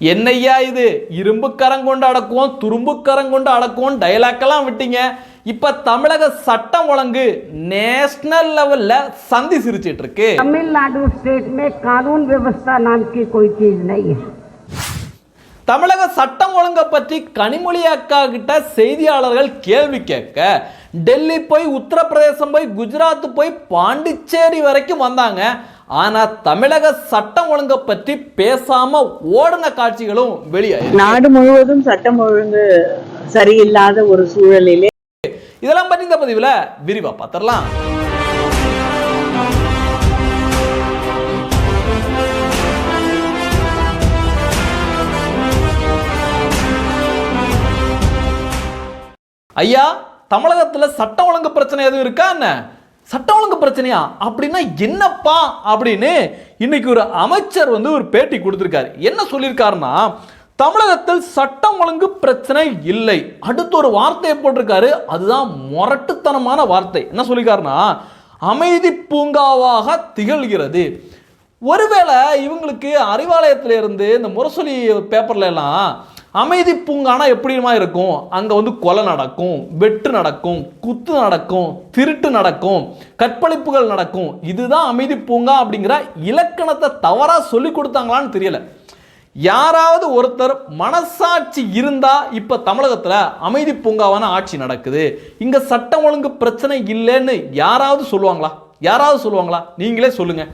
என்னையா இது? இரும்புக்கரம் கொண்டு அடக்குவோம் துரும்புக்கரம் கொண்டு அடக்குவோம் டைலாக்கெல்லாம் விட்டீங்க. இப்போ தமிழக சட்டம் ஒழுங்கு நேஷனல் லெவல்ல சந்தி சிரிச்சிட்டு இருக்கு தமிழ்நாடு ஸ்டேட் மே கானூன் விவஸ்தா நாம் கி தமிழக சட்டம் ஒழுங்கை பற்றி கனிமொழி அக்கா கிட்ட செய்தியாளர்கள் கேள்வி கேட்க டெல்லி போய் உத்தரப்பிரதேசம் போய் குஜராத் போய் பாண்டிச்சேரி வரைக்கும் வந்தாங்க. ஆனா தமிழக சட்டம் ஒழுங்கை பற்றி பேசாம ஓடின காட்சிகளும் வெளியாயிருக்கு. நாடு முழுவதும் சட்டம் ஒழுங்கு சரியில்லாத ஒரு சூழலிலே இதெல்லாம் பற்றி இந்த பதிவில் விரிவா பார்த்துடலாம் ஐயா தமிழகத்தில் சட்டம் ஒழுங்கு பிரச்சனை எதுவும் இருக்கா என்ன? சட்டம் ஒழுங்கு பிரச்சனையா? அப்படின்னா என்னப்பா? அப்படின்னு இன்னைக்கு ஒரு அமைச்சர் வந்து ஒரு பேட்டி கொடுத்துருக்காரு. என்ன சொல்லியிருக்காருன்னா தமிழகத்தில் சட்டம் ஒழுங்கு பிரச்சனை இல்லை. அடுத்து ஒரு வார்த்தையை போட்டிருக்காரு. அதுதான் முரட்டுத்தனமான வார்த்தை. என்ன சொல்லியிருக்காருன்னா அமைதி பூங்காவாக திகழ்கிறது. ஒருவேளை இவங்களுக்கு அறிவாலயத்திலிருந்து இந்த முரசொலி பேப்பர்ல எல்லாம் அமைதி பூங்கானா எப்படிமா இருக்கும்? அங்கே வந்து கொலை நடக்கும் வெட்டு நடக்கும் குத்து நடக்கும் திருட்டு நடக்கும் கற்பழிப்புகள் நடக்கும். இதுதான் அமைதி பூங்கா அப்படிங்கிற இலக்கணத்தை தவறாக சொல்லி கொடுத்தாங்களான்னு தெரியல. யாராவது ஒருத்தர் மனசாட்சி இருந்தா இப்ப தமிழகத்துல அமைதி பூங்காவான ஆட்சி நடக்குது. இங்க சட்டம் ஒழுங்கு பிரச்சனை இல்லைன்னு யாராவது சொல்லுவாங்களா? யாராவது சொல்லுவாங்களா? நீங்களே சொல்லுங்க.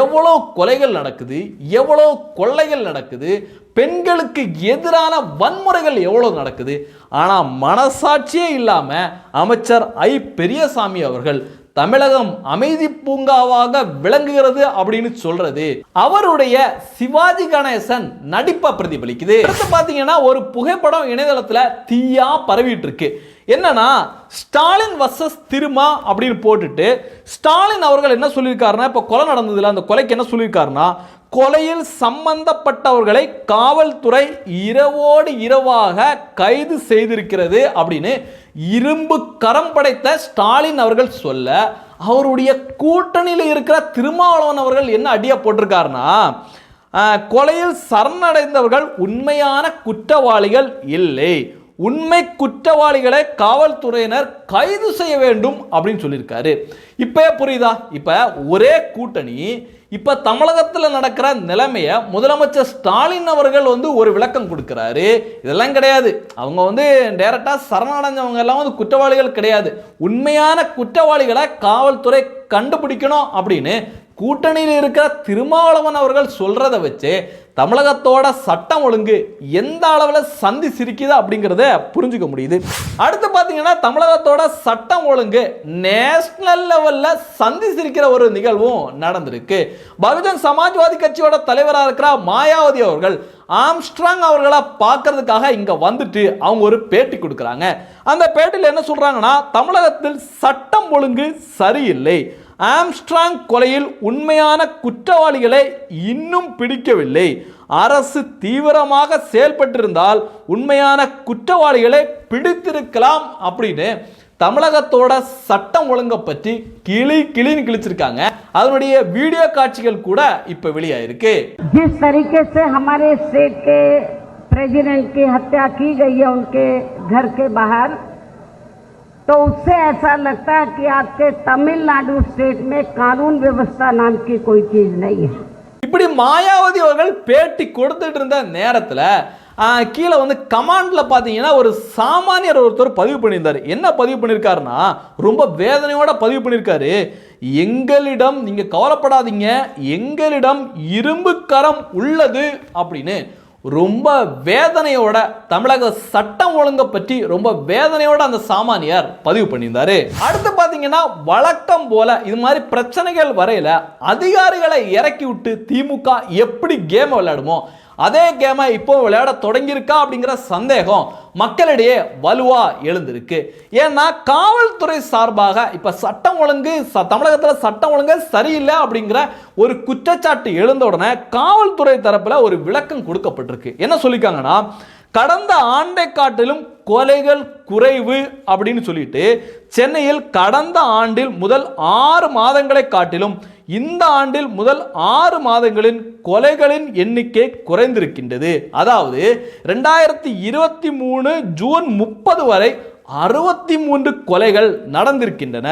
எவ்வளோ கொலைகள் நடக்குது எவ்வளோ கொள்ளைகள் நடக்குது பெண்களுக்கு எதிரான வன்முறைகள் எவ்வளோ நடக்குது? ஆனால் மனசாட்சியே இல்லாமல் அமைச்சர் ஐ. பெரியசாமி அவர்கள் தமிழகம் அமைதி பூங்காவாக விளங்குகிறது அப்படின்னு சொல்றது. அவருடைய சிவாஜி கணேசன் நடிப்பை பிரதிபலிக்குது. அடுத்து பார்த்தீங்கன்னா ஒரு புகைப்படம் இணையதளத்தில் தீயா பரவிட்டு இருக்கு என்னன்னா ஸ்டாலின் வர்சஸ் திருமா அப்படின்னு போட்டுட்டு ஸ்டாலின் அவர்கள் என்ன சொல்லியிருக்காருன்னா இப்போ கொலை நடந்ததுல அந்த கொலைக்கு என்ன சொல்லியிருக்காருன்னா கொலையில் சம்பந்தப்பட்டவர்களை காவல்துறை இரவோடு இரவாக கைது செய்திருக்கிறது அப்படின்னு இரும்பு கரம் படைத்த ஸ்டாலின் அவர்கள் சொல்ல அவருடைய கூட்டணியில் இருக்கிற திருமாவளவன் அவர்கள் என்ன அடியை போட்டிருக்காருன்னா கொலையில் சரணடைந்தவர்கள் உண்மையான குற்றவாளிகள் இல்லை. உண்மை குற்றவாளிகளை காவல்துறையினர் கைது செய்ய வேண்டும் அப்படின்னு சொல்லியிருக்காரு. இப்போ புரியுதா? இப்போ ஒரே கூட்டணி இப்போ தமிழகத்தில் நடக்கிற நிலைமையை முதலமைச்சர் ஸ்டாலின் அவர்கள் வந்து ஒரு விளக்கம் கொடுக்குறாரு. இதெல்லாம் கிடையாது. அவங்க வந்து டேரெக்டாக சரணடைஞ்சவங்க எல்லாம் வந்து குற்றவாளிகள் கிடையாது. உண்மையான குற்றவாளிகளை காவல்துறை கண்டுபிடிக்கணும் அப்படின்னு கூட்டணியில் இருக்கிற திருமாவளவன் அவர்கள் சொல்கிறத வச்சு தமிழகத்தோட சட்டம் ஒழுங்கு எந்த அளவில் சந்தி சிரிக்குது அப்படிங்கிறத புரிஞ்சுக்க முடியுது. அடுத்து பார்த்தீங்கன்னா தமிழகத்தோட சட்டம் ஒழுங்கு நேஷனல் லெவலில் சந்தி சிரிக்கிற ஒரு நிகழ்வும் நடந்திருக்கு. பகுஜன் சமாஜ்வாதி கட்சியோட தலைவராக இருக்கிற மாயாவதி அவர்கள் ஆம்ஸ்ட்ராங் அவர்களை பார்க்கறதுக்காக இங்கே வந்துட்டு அவங்க ஒரு பேட்டி கொடுக்குறாங்க. அந்த பேட்டியில் என்ன சொல்கிறாங்கன்னா தமிழகத்தில் சட்டம் ஒழுங்கு சரியில்லை. ஆம்ஸ்ட்ராங் கொலையில் உண்மையான குற்றவாளிகளை இன்னும் பிடிக்கவில்லை அரசு தீவிரமாக செயல்பட்டிருந்தால் உண்மையான குற்றவாளிகளை பிடித்திருக்கலாம் அப்படின்னு தமிழகத்தோட சட்டம் ஒழுங்கை பற்றி கிளி கிளின்னு கிழிச்சிருக்காங்க அதனுடைய வீடியோ காட்சிகள் கூட இப்ப வெளியாயிருக்கு जिस तरीके से हमारे स्टेट के प्रेसिडेंट की हत्या की गई है उनके घर के बाहर तो उससे ऐसा लगता है कि आपके तमिलनाडु स्टेट में कानून व्यवस्था नाम की कोई चीज नहीं है இப்படி மாயாவதி அவர்கள் பேட்டி கொடுத்துட்டு இருந்த நேரத்தில் கீழே வந்து கமாண்ட்ல பார்த்தீங்கன்னா ஒரு சாமானியர் ஒருத்தர் பதிவு பண்ணியிருந்தார் என்ன பதிவு பண்ணியிருக்காருன்னா ரொம்ப வேதனையோட பதிவு பண்ணியிருக்காரு எங்களிடம் நீங்கள் கவலைப்படாதீங்க எங்களிடம் இரும்பு கரம் உள்ளது அப்படின்னு ரொம்ப வேதனையோட தமிழக சட்டம் ஒழுங்கை பற்றி ரொம்ப வேதனையோட அந்த சாமானியார் பதிவு பண்ணியிருந்தாரு. அடுத்து பார்த்தீங்கன்னா வழக்கம் போல இது மாதிரி பிரச்சனைகள் வரையில அதிகாரிகளை இறக்கி விட்டு திமுக எப்படி கேம் விளையாடுமோ அதே கேமை இப்போ விளையாட தொடங்கியிருக்கா அப்படிங்கிற சந்தேகம் மக்களிடையே வலுவா எழுந்திருக்கு. ஏன்னா காவல்துறை சார்பாக இப்ப சட்டம் ஒழுங்கு ச- தமிழகத்தில் சட்டம் ஒழுங்கு சரியில்லை அப்படிங்கிற ஒரு குற்றச்சாட்டு எழுந்த உடனே காவல்துறை தரப்புல ஒரு விளக்கம் கொடுக்கப்பட்டிருக்கு. என்ன சொல்லியிருக்காங்கன்னா கடந்த ஆண்டை காட்டிலும் கொலைகள் குறைவு அப்படின்னு சொல்லிட்டு சென்னையில் கடந்த ஆண்டில் முதல் ஆறு மாதங்களை காட்டிலும் இந்த ஆண்டில் முதல் ஆறு மாதங்களின் கொலைகளின் எண்ணிக்கை குறைந்திருக்கின்றது. அதாவது ரெண்டாயிரத்தி இருபத்தி மூணு ஜூன் முப்பது வரை அறுபத்தி மூன்று கொலைகள் நடந்திருக்கின்றன.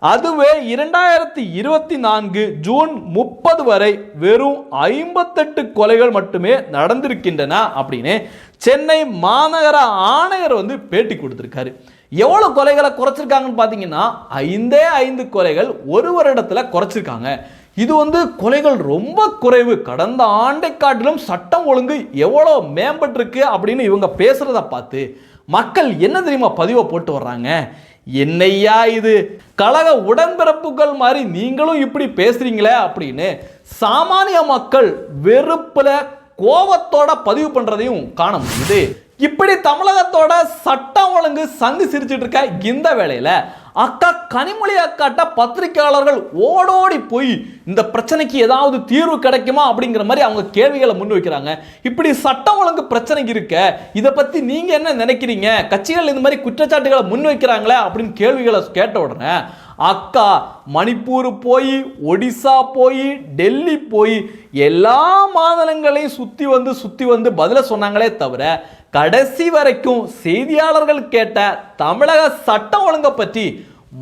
அதுவே இரண்டாயிரத்தி இருபத்தி நான்கு ஜூன் முப்பது வரை வெறும் ஐம்பத்தெட்டு கொலைகள் மட்டுமே நடந்திருக்கின்றன அப்படின்னு சென்னை மாநகர ஆணையர் வந்து பேட்டி கொடுத்துருக்காரு. எவ்வளோ கொலைகளை குறைச்சிருக்காங்கன்னு பார்த்தீங்கன்னா ஐந்தே ஐந்து கொலைகள் ஒரு வருடத்தில் குறைச்சிருக்காங்க. இது வந்து கொலைகள் ரொம்ப குறைவு. கடந்த ஆண்டை காட்டிலும் சட்டம் ஒழுங்கு எவ்வளோ மேம்பட்டிருக்கு அப்படின்னு இவங்க பேசுறத பார்த்து மக்கள் என்ன தெரியுமா பதிவை போட்டு வர்றாங்க? என்னையா இது? கழக உடன்பிறப்புகள் மாதிரி நீங்களும் இப்படி பேசுறீங்களே அப்படின்னு சாமானிய மக்கள் வெறுப்புல கோபத்தோட பதிவு பண்றதையும் காண முடியுது. இப்படி தமிழகத்தோட சட்டம் ஒழுங்கு சங்கு சிரிச்சிட்டு இருக்க இந்த வேலையில் அக்கா கனிமொழி அக்காட்ட பத்திரிகையாளர்கள் ஓடோடி போய் இந்த பிரச்சனைக்கு ஏதாவது தீர்வு கிடைக்குமா அப்படிங்கிற மாதிரி அவங்க கேள்விகளை முன் வைக்கிறாங்க. இப்படி சட்டம் ஒழுங்கு பிரச்சனை இருக்க இதை பத்தி நீங்க என்ன நினைக்கிறீங்க? கட்சிகள் இந்த மாதிரி குற்றச்சாட்டுகளை முன் வைக்கிறாங்களே அப்படின்னு கேள்விகளை கேட்ட உடனே அக்கா மணிப்பூர் போய் ஒடிசா போய் டெல்லி போய் எல்லா மாநிலங்களையும் சுற்றி வந்து சுற்றி வந்து பதில சொன்னாங்களே தவிர கடைசி வரைக்கும் செய்தியாளர்கள் கேட்ட தமிழக சட்டம் ஒழுங்கை பற்றி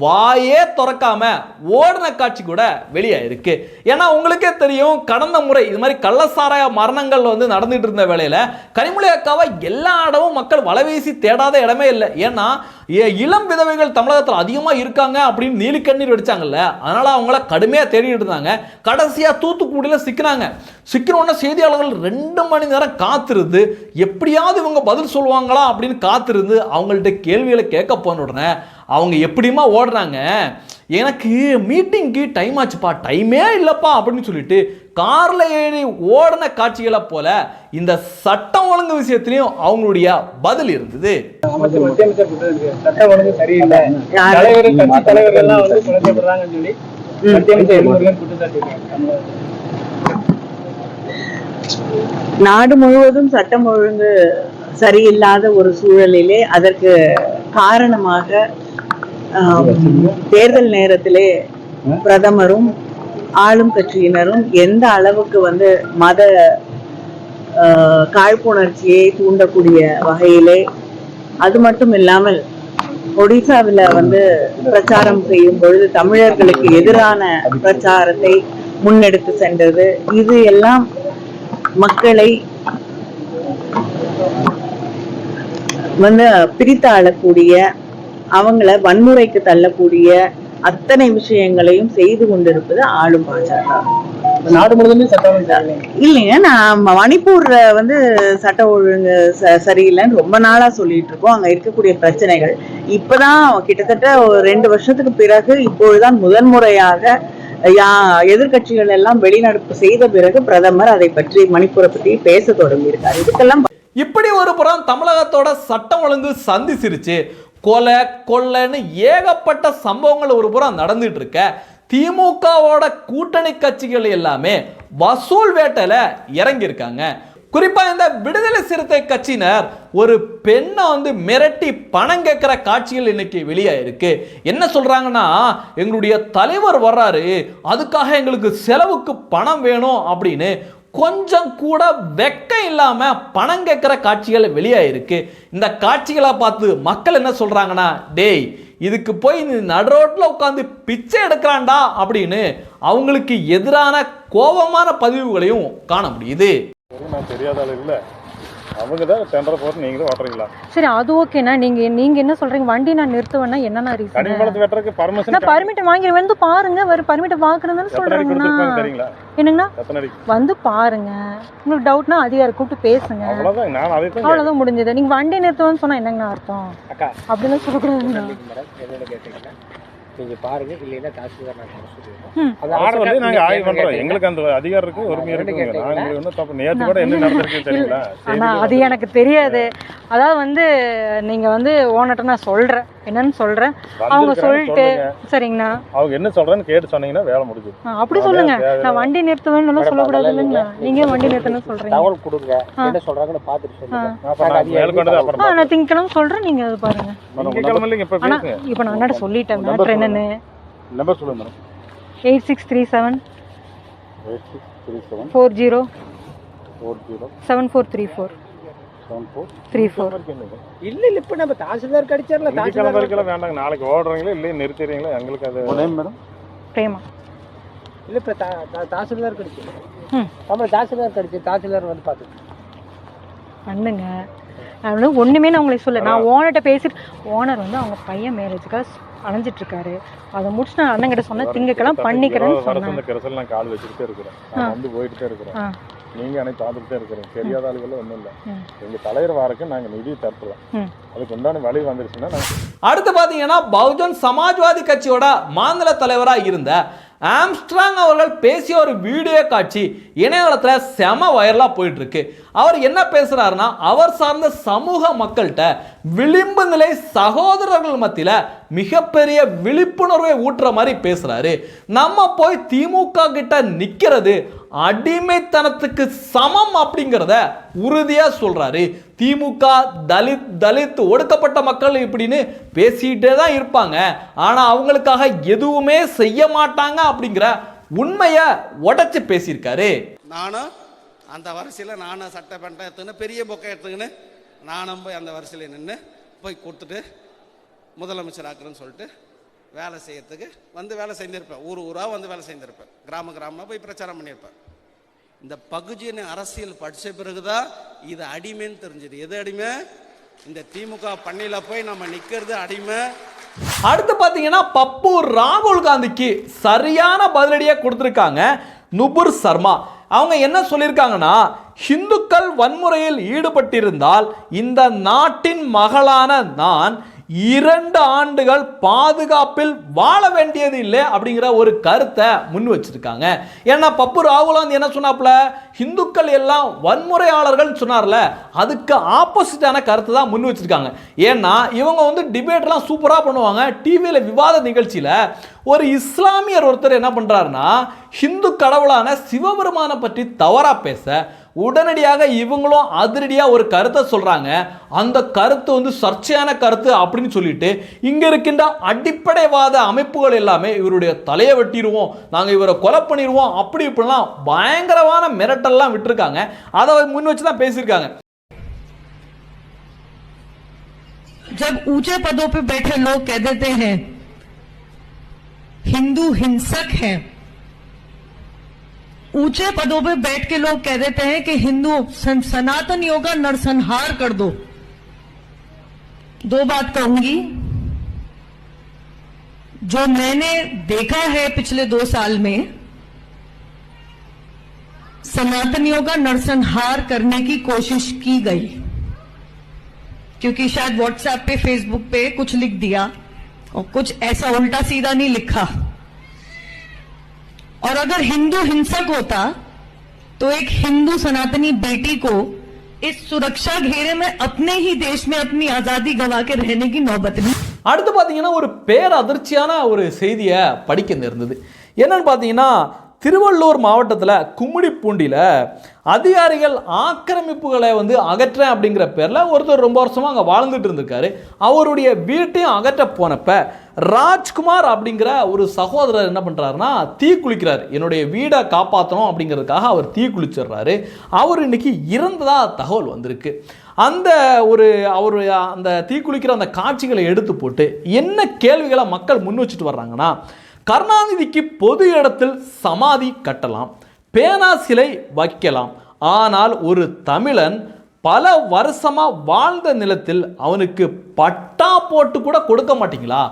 வாயே திறக்காம ஓடின காட்சி கூட வெளியாயிருக்கு ஏன்னா உங்களுக்கே தெரியும் கடந்த முறை இது மாதிரி கள்ளசாராய மரணங்கள் வந்து நடந்துட்டு இருந்த வேலையில கனிமொழி அக்காவை எல்லா இடமும் மக்கள் வலைவீசி தேடாத இடமே இல்லை. ஏன்னா ஏ- இளம் விதவைகள் தமிழகத்தில் அதிகமாக இருக்காங்க அப்படின்னு நீலிக்கண்ணீர் வெடிச்சாங்கல்ல. அதனால அவங்கள கடுமையாக தேடிட்டு இருந்தாங்க. கடைசியாக தூத்துக்குடியில் சிக்கினாங்க. சிக்கின உடனே செய்தியாளர்கள் ரெண்டு மணி நேரம் காத்திருந்து எப்படியாவது இவங்க பதில் சொல்லுவாங்களா அப்படின்னு காத்திருந்து அவங்கள்ட்ட கேள்விகளை கேட்க போன உடனே அவங்க எப்படிமா ஓடுறாங்க? எனக்கு மீட்டிங்க்கு டைம் ஆச்சுப்பா டைமே இல்லைப்பா அப்படின்னு சொல்லிட்டு காரில் ஏறி ஓடின காட்சிகளை போல இந்த சட்டம் ஒழுங்கு விஷயத்திலையும் அவங்களுடைய பதில் இருந்தது. சட்டம் ஒழுங்கு சரியில்லை வந்து சொல்லி நாடு முழுவதும் சட்டம் ஒழுங்கு சரியில்லாத ஒரு சூழலிலே அதற்கு காரணமாக தேர்தல் நேரத்திலே பிரதமரும் ஆளும் கட்சியினரும் எந்த அளவுக்கு வந்து மத காழ்ப்புணர்ச்சியை தூண்டக்கூடிய வகையிலே அது மட்டும் இல்லாமல் ஒடிசாவில் வந்து பிரச்சாரம் செய்யும் பொழுது தமிழர்களுக்கு எதிரான பிரச்சாரத்தை முன்னெடுத்து சென்றது. இது எல்லாம் மக்களை வந்து பிரித்து ஆளக்கூடிய அவங்கள வன்முறைக்கு தள்ளக்கூடிய அத்தனை விஷயங்களையும் செய்து கொண்டிருப்பது ஆளும் பாஜக. நாடு முழுவதுமே சட்டம். இல்லைங்க. நான் மணிப்பூர்ல வந்து சட்ட ஒழுங்கு ச- சரியில்லைன்னு ரொம்ப நாளா சொல்லிட்டு இருக்கோம். அங்க இருக்கக்கூடிய பிரச்சனைகள். இப்பதான் கிட்டத்தட்ட ஒரு ரெண்டு வருஷத்துக்கு பிறகு இப்பொழுதுதான் முதன்முறையாக யா எதிர்க்கட்சிகள் எல்லாம் வெளிநடப்பு செய்த பிறகு பிரதமர் அதை பற்றி மணிப்பூரை பற்றி பேச தொடங்கியிருக்காரு. இதுக்கெல்லாம் இப்படி ஒரு புறம் தமிழகத்தோட சட்டம் ஒழுங்கு சந்தி சிரிச்சு கொலை கொள்ளைன்னு ஏகப்பட்ட சம்பவங்கள் ஒரு புறம் நடந்துட்டு இருக்க திமுகவோட கூட்டணி கட்சிகள் எல்லாமே வசூல் வேட்டையில இறங்கியிருக்காங்க. குறிப்பா இந்த விடுதலை சிறுத்தை கட்சியினர் ஒரு பெண்ணை வந்து மிரட்டி பணம் கேட்கிற காட்சிகள் இன்னைக்கு வெளியாயிருக்கு. என்ன சொல்றாங்கன்னா எங்களுடைய தலைவர் வர்றாரு அதுக்காக எங்களுக்கு செலவுக்கு பணம் வேணும் அப்படின்னு கொஞ்சம் கூட வெக்கம் இல்லாமல் பணம் கேட்குற காட்சிகள் வெளியே இருக்கு இந்த காட்சிகளை பார்த்து மக்கள் என்ன சொல்கிறாங்கன்னா டேய் இதுக்கு போய் நடுரோட்டில் உட்காந்து பிச்சை எடுக்கிறான்டா அப்படின்னு அவங்களுக்கு எதிரான கோபமான பதிவுகளையும் காண முடியுது. நான் தெரியாத அளவில் அவங்க தான் டெண்டரை போட்டு நீங்களும் ஓட்டுறீங்களா? சரி அது ஓகேண்ணா. நீங்க நீங்க என்ன சொல்றீங்க? வண்டி நான் நிறுத்துவேன்னா என்னண்ணா ரீசன் கனிமலத்து வெட்டுறதுக்கு பர்மிஷன் நான் பர்மிட் வாங்கி வந்து பாருங்க. வர பர்மிட் வாங்குறதுன்னு சொல்றேங்கண்ணா. என்னங்கண்ணா? வந்து பாருங்க. உங்களுக்கு டவுட்னா அதிகாரி கூப்பிட்டு பேசுங்க. அவ்வளோதான் நான் அதை தான் அவ்வளவுதான் முடிஞ்சது. நீங்க வண்டி நிறுத்துவேன்னு சொன்னா என்னங்கண்ணா அர்த்தம்? அப்படின்னு சொல்லக்கூடாதுண்ணா மேடம் என்னோட கேட்டீங்கன்னா நீங்க பாருங்க இல்லைன்னா தாசில்தார் நான் தர சொல்லிடுறோம் ம். அது ஆர்டர் வந்து நாங்கள் நீங்க ஆய்வு பண்ணுறோம் எங்களுக்கு அந்த அதிகாரம் இருக்கு உரிமை கேட்டீங்களா? நாங்கள் ஒன்றும் தப்பு நேற்று கூட என்ன நடந்திருக்கு தெரியுங்களா? அது எனக்கு தெரியாது. அதாவது வந்து நீங்க வந்து ஓனர்ட்ட நான் சொல்றேன். என்னன்னு சொல்றேன். அவங்க சொல்லிட்டு. சரிங்கண்ணா. அவங்க என்ன சொல்றேன்னு கேட்டு சொன்னீங்கன்னா வேலை முடிஞ்சு அப்படி சொல்லுங்க. நான் வண்டி நிறுத்துவேன்னு சொல்லக்கூடாது இல்லைங்களா? நீங்க ஏன் வண்டி நிறுத்தணும்னு சொல்றீங்க? தகவல் கொடுங்க. என்ன சொல்றாங்கன்னு பார்த்துட்டு சொல்லுங்க. அப்புறம் நான் திங்கக்கிழமை சொல்றேன். நீங்க அது பாருங்க. பார்ப்போம். திங்கட்கிழமை இல்லைங்க இப்போ நான் அண்ணாட்ட சொல்லிட்டேன். மேட்ரு என்னன்னு? நம்பர் சொல்லுங்க madam eight six three seven eight six three seven four zero four zero seven four three four seven four three four இல்ல இல்ல இப்ப நம்ம தாசில்தார் கடிச்சார்ல தாசில்தார் வேண்டாங்க. நாளைக்கு ஓடுறீங்களா இல்லையே நிறுத்திடுறீங்களா? எங்களுக்கு அது நேம் மேடம் பிரேமா. இல்ல இப்ப தா- தா- தாசில்தார் கடிச்சு. ம் ஆமா தாசில்தார் கடிச்சு தாசில்தார் வந்து பாத்து பண்ணுங்க. நான் வந்து ஒன்றுமே நான் உங்களுக்கு சொல்ல நான் ஓனர்கிட்ட பேசிட்டு ஓனர் வந்து அவங்க பையன் மேரேஜுக்காக அலைஞ்சிட்டு இருக்காரு அதை முடிச்சு நான் அண்ணங்கிட்ட சொன்னேன் திங்கக்கெல்லாம் பண்ணிக்கிறேன்னு சொன்னேன் கரசல் நான் கால் வச்சுக்கிட்டே இருக்கிறேன். நான் வந்து போயிட்டு இருக்கிறேன். நீங்க அன்னைக்கு பார்த்துட்டே இருக்கிறீங்க. தெரியாத ஆளுகளும் ஒன்றும் இல்லை. எங்க தலைவர் வாரக்கு நாங்க நிதி தரலாம் அதுக்கு உண்டான வழி வந்துருச்சுன்னா அடுத்து பார்த்தீங்கன்னா பகுஜன் சமாஜ்வாதி கட்சியோட மாநில தலைவராக இருந்த ஆம்ஸ்ட்ராங் அவர்கள் பேசிய ஒரு வீடியோ காட்சி இணையதளத்தில் செம வைரலாக போயிட்டுருக்கு. அவர் என்ன பேசுகிறாருன்னா அவர் சார்ந்த சமூக மக்கள்கிட்ட விளிம்பு நிலை சகோதரர்கள் மத்தியில் மிகப்பெரிய விழிப்புணர்வை ஊட்டுற மாதிரி பேசுகிறாரு நம்ம போய் திமுக கிட்ட நிற்கிறது அடிமைத்தனத்துக்கு சமம் அப்படிங்கிறத உறுதியாக சொல்கிறாரு திமுக தலித் தலித் ஒடுக்கப்பட்ட மக்கள் இப்படின்னு பேசிக்கிட்டே தான் இருப்பாங்க. ஆனால் அவங்களுக்காக எதுவுமே செய்ய மாட்டாங்க அப்படிங்கிற உண்மையை உடச்சி பேசியிருக்காரு. நானும் அந்த வரிசையில் நானும் சட்டை பேண்ட்டை எடுத்துக்கின்னு பெரிய பொக்கை எடுத்துக்கின்னு நானும் போய் அந்த வரிசையில் நின்று போய் கொடுத்துட்டு முதலமைச்சர் ஆக்குறேன்னு சொல்லிட்டு வேலை செய்யறதுக்கு வந்து வேலை செஞ்சிருப்பேன் ஊர் ஊராக வந்து வேலை செஞ்சிருப்பேன் கிராம கிராமமாக போய் பிரச்சாரம் பண்ணியிருப்பேன். இந்த பகுஜின் அரசியல் படித்த பிறகுதான் இது அடிமைன்னு தெரிஞ்சது. எது அடிமை? இந்த திமுக பண்ணியில் போய் நம்ம நிற்கிறது அடிமை. அடுத்து பார்த்தீங்கன்னா பப்பு ராகுல் காந்திக்கு சரியான பதிலடியாக கொடுத்துருக்காங்க நுபுர் சர்மா. அவங்க என்ன சொல்லியிருக்காங்கன்னா ஹிந்துக்கள் வன்முறையில் ஈடுபட்டிருந்தால் இந்த நாட்டின் மகளான நான் இரண்டு ஆண்டுகள் பாதுகாப்பில் வாழ வேண்டியது இல்லை அப்படிங்கிற ஒரு கருத்தை முன் வச்சிருக்காங்க. ஏன்னா பப்பு ராகுல் என்ன சொன்னாப்புல? ஹிந்துக்கள் எல்லாம் வன்முறையாளர்கள் சொன்னார்ல. அதுக்கு ஆப்போசிட்டான கருத்து தான் முன் வச்சிருக்காங்க. ஏன்னா இவங்க வந்து டிபேட்லாம் சூப்பராக பண்ணுவாங்க. டிவியில் விவாத நிகழ்ச்சியில் ஒரு இஸ்லாமியர் ஒருத்தர் என்ன பண்ணுறாருன்னா ஹிந்து கடவுளான சிவபெருமானை பற்றி தவறாக பேச உடனடியாக இவங்களும் அதிரடியாக ஒரு கருத்தை சொல்கிறாங்க அந்த கருத்து வந்து சர்ச்சையான கருத்து அப்படின்னு சொல்லிட்டு இங்கே இருக்கின்ற அடிப்படைவாத அமைப்புகள் எல்லாமே இவருடைய தலையை வெட்டிடுவோம் நாங்கள் இவரை கொலை பண்ணிடுவோம் அப்படி இப்படிலாம் பயங்கரமான மிரட்டல்லாம் விட்டுருக்காங்க அதை முன் வச்சு தான் பேசியிருக்காங்க जब ऊंचे पदों पे बैठे लोग कह देते हैं हिंदू हिंसक है ऊँचे पदों पे बैठ के लोग कह देते हैं कि हिंदू सन- सनातनियों का नरसंहार कर दो। दो बात कहूँगी। जो मैंने देखा है पिछले दो साल में सनातनियों का नरसंहार करने की कोशिश की गई। क्योंकि शायद व्हाट्सएप पे फेसबुक पे कुछ लिख दिया और कुछ ऐसा उल्टा सीधा नहीं लिखा। और अगर हिंदू हिंसक होता तो एक हिंदू सनातनी बेटी को इस सुरक्षा घेरे में अपने ही देश में अपनी आजादी गवा के रहने की नौबत नहीं அடுத்து பார்த்தீங்கன்னா ஒரு பேரதிர்ச்சியான ஒரு செய்தியை படிக்க நேர்ந்தது என்னன்னு பார்த்தீங்கன்னா திருவள்ளூர் மாவட்டத்தில் கும்மிடிப்பூண்டியில் அதிகாரிகள் ஆக்கிரமிப்புகளை வந்து அகற்றேன் அப்படிங்கிற பேரில் ஒருத்தர் ரொம்ப வருஷமாக அங்கே வாழ்ந்துட்டு இருந்திருக்காரு. அவருடைய வீட்டையும் அகற்ற போனப்ப ராஜ்குமார் அப்படிங்கிற ஒரு சகோதரர் என்ன பண்ணுறாருன்னா தீ குளிக்கிறார். என்னுடைய வீடை காப்பாற்றணும் அப்படிங்கிறதுக்காக அவர் தீ குளிச்சிடுறாரு. அவர் இன்னைக்கு இறந்ததாக தகவல் வந்திருக்கு. அந்த ஒரு அவர் அந்த தீக்குளிக்கிற அந்த காட்சிகளை எடுத்து போட்டு என்ன கேள்விகளை மக்கள் முன் வச்சுட்டு வர்றாங்கன்னா கருணாநிதிக்கு பொது இடத்தில் சமாதி கட்டலாம். பேனா சிலை வைக்கலாம். ஆனால் ஒரு தமிழன் பல வருஷமாக வாழ்ந்த நிலத்தில் அவனுக்கு பட்டா போட்டு கூட கொடுக்க மாட்டீங்களா?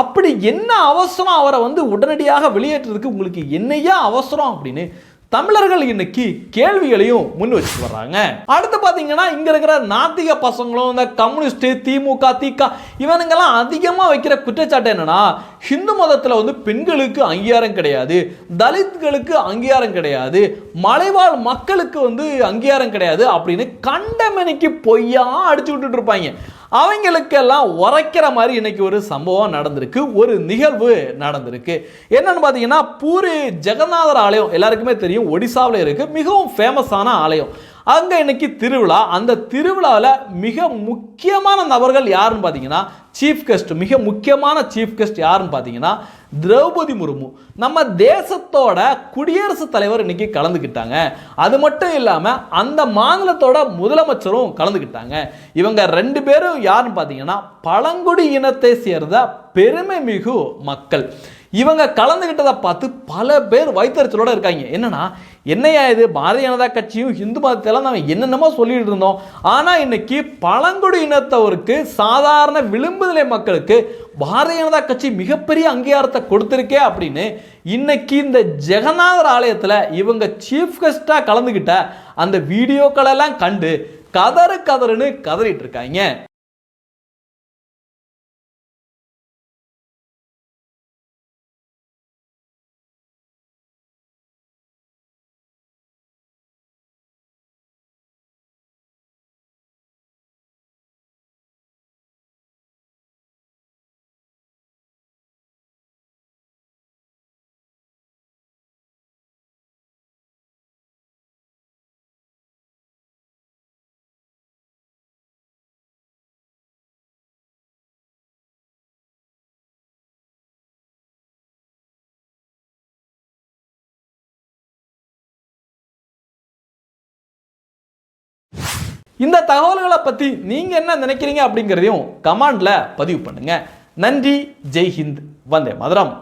அப்படி என்ன அவசரம் அவரை வந்து உடனடியாக வெளியேற்றுறதுக்கு உங்களுக்கு என்னையா அவசரம் அப்படின்னு தமிழர்கள் இன்னைக்கு கேள்விகளையும் முன் வச்சுட்டு வர்றாங்க. அடுத்து பார்த்தீங்கன்னா இங்க இருக்கிற நாத்திக பசங்களும் இந்த கம்யூனிஸ்ட் திமுக திக இவனுங்கெல்லாம் அதிகமாக வைக்கிற குற்றச்சாட்டு என்னன்னா ஹிந்து மதத்தில் வந்து பெண்களுக்கு அங்கீகாரம் கிடையாது தலித்களுக்கு அங்கீகாரம் கிடையாது மலைவாழ் மக்களுக்கு வந்து அங்கீகாரம் கிடையாது அப்படின்னு கண்டமணிக்கு பொய்யா அடிச்சு விட்டுட்டு இருப்பாங்க. அவங்களுக்கெல்லாம் உரைக்கிற மாதிரி இன்னைக்கு ஒரு சம்பவம் நடந்திருக்கு. ஒரு நிகழ்வு நடந்திருக்கு. என்னன்னு பார்த்தீங்கன்னா பூரி ஜெகநாதர் ஆலயம் எல்லாருக்குமே தெரியும். ஒடிசாவில் இருக்குது மிகவும் ஃபேமஸான ஆலயம். அங்கே இன்னைக்கு திருவிழா. அந்த திருவிழாவில் மிக முக்கியமான நபர்கள் யாருன்னு பார்த்தீங்கன்னா சீஃப் கெஸ்ட் மிக முக்கியமான சீஃப் கெஸ்ட் யாருன்னு பார்த்தீங்கன்னா திரௌபதி முர்மு. நம்ம தேசத்தோட குடியரசுத் தலைவர் இன்னைக்கு கலந்துக்கிட்டாங்க அது மட்டும் இல்லாமல் அந்த மாநிலத்தோட முதலமைச்சரும் கலந்துக்கிட்டாங்க இவங்க ரெண்டு பேரும் யாருன்னு பார்த்தீங்கன்னா பழங்குடி இனத்தை சேர்ந்த பெருமை மிகு மக்கள். இவங்க கலந்துக்கிட்டதை பார்த்து பல பேர் வைத்தறிச்சலோட இருக்காங்க. என்னன்னா என்னையா இது? பாரதிய ஜனதா கட்சியும் இந்து மதத்தெல்லாம் நம்ம என்னென்னமோ சொல்லிட்டு இருந்தோம். ஆனால் இன்னைக்கு பழங்குடி இனத்தவருக்கு சாதாரண விளிம்பு நிலை மக்களுக்கு பாரதிய ஜனதா கட்சி மிகப்பெரிய அங்கீகாரத்தை கொடுத்துருக்கே அப்படின்னு இன்னைக்கு இந்த ஜெகநாதர் ஆலயத்தில் இவங்க சீஃப் கெஸ்டாக கலந்துக்கிட்ட அந்த வீடியோக்களெல்லாம் கண்டு கதறு கதறுன்னு கதறிட்டு இருக்காங்க. இந்த தகவல்களை பற்றி நீங்கள் என்ன நினைக்கிறீங்க அப்படிங்கிறதையும் கமாண்டில் பதிவு பண்ணுங்கள் நன்றி. ஜெய்ஹிந்த். வந்தே மதுரம்.